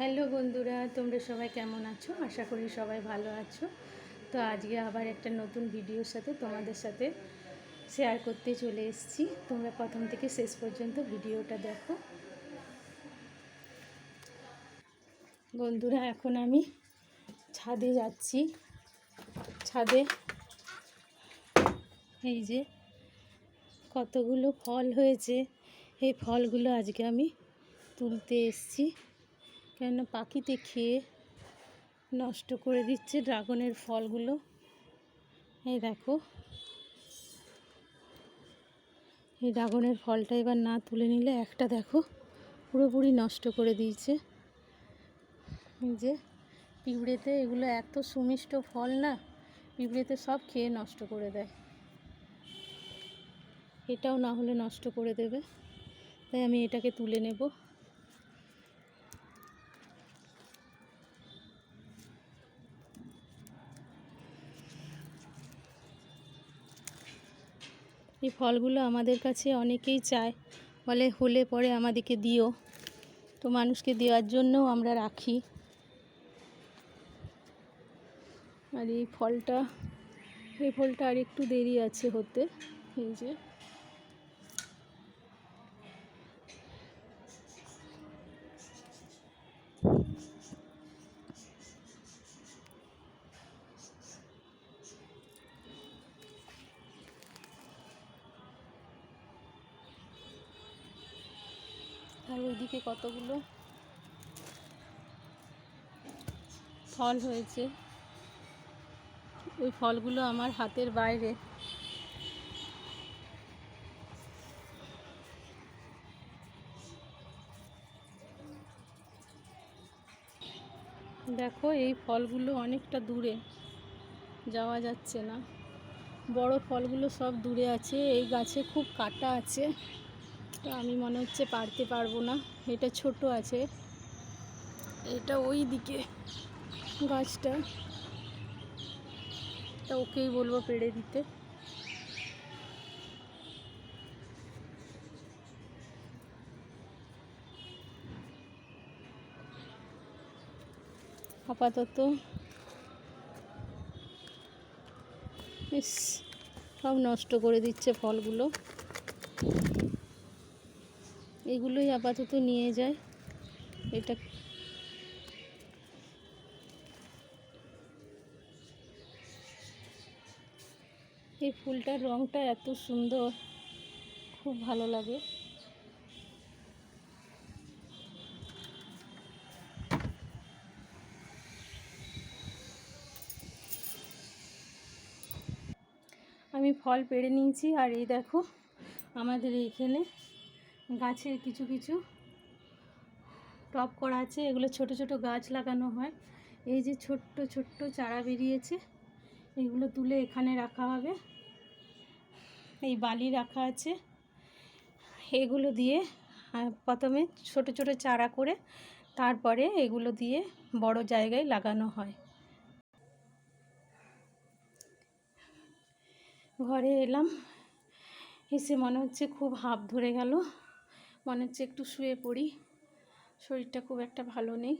Hello বন্ধুরা, তোমরা সবাই কেমন আছো? আশা করি সবাই ভালো আছো। তো আজকে আবার একটা নতুন ভিডিওর সাথে তোমাদের সাথে শেয়ার করতে চলে এসেছি। তোমরা প্রথম থেকে শেষ পর্যন্ত ভিডিওটা দেখো। বন্ধুরা, এখন আমি ছাদে যাচ্ছি। ছাদে এই যে কতগুলো ফল হয়েছে, এই ফলগুলো আজকে আমি তুলতে এসেছি। কেন পাখিতে খেয়ে নষ্ট করে দিচ্ছে ড্রাগনের ফলগুলো। এই দেখো। এই ড্রাগনের ফলটা এবার না তুলে নিলে একটা দেখো, পুরোপুরি নষ্ট করে দিয়েছে। যে পিঁপড়েতে এগুলো এত সুমিষ্ট ফল না, পিঁপড়েতে সব খেয়ে নষ্ট করে দেয়। এটাও না হলে নষ্ট করে দেবে। তাই আমি এটাকে তুলে নেব। এই ফলগুলো আমাদের কাছে অনেকেই চায়। বলে, হলে পরে আমাদেরকে দিও। তো মানুষকে দেওয়ার জন্যও আমরা রাখি। আর এই ফলটা এই ফলটা আর একটু দেরি আছে হতে। এই যে। আর ওইদিকে কতগুলো ফল হয়েছে। ওই ফলগুলো আমার হাতের বাইরে। দেখো, এই ফলগুলো অনেকটা দূরে। যাওয়া যাচ্ছে না। বড় ফলগুলো সব দূরে আছে। এই গাছে খুব কাটা আছে। তো আমি মনে হচ্ছে পারতে পারব না। এটা ছোট আছে। এটা ওই দিকে গাছটা। তা ওকেই বলব পেড়ে দিতে। আপাতত। সব নষ্ট করে দিচ্ছে ফলগুলো। এগুলোই আপাতত নিয়ে যায়। এটা এই ফুলটার রঙটা এত সুন্দর, খুব ভালো লাগে। আমি ফল পেড়ে নিয়েছি, আর এই দেখো, আমাদের এইখানে গাছের কিছু কিছু টপ করা আছে, এগুলো ছোট ছোট গাছ লাগানো হয়। এই যে ছোট্ট ছোট্ট চারা বেরিয়েছে, এগুলো তুলে এখানে রাখা হবে। এই বালি রাখা আছে। এগুলো দিয়ে প্রথমে ছোট ছোট চারা করে, তারপরে এগুলো দিয়ে বড় জায়গায় লাগানো হয়। ঘরে এলাম, এসে মনে হচ্ছে খুব হাফ ধরে গেল। মনে হচ্ছে একটু শুয়ে পড়ি। শরীরটা খুব একটা ভালো নেই।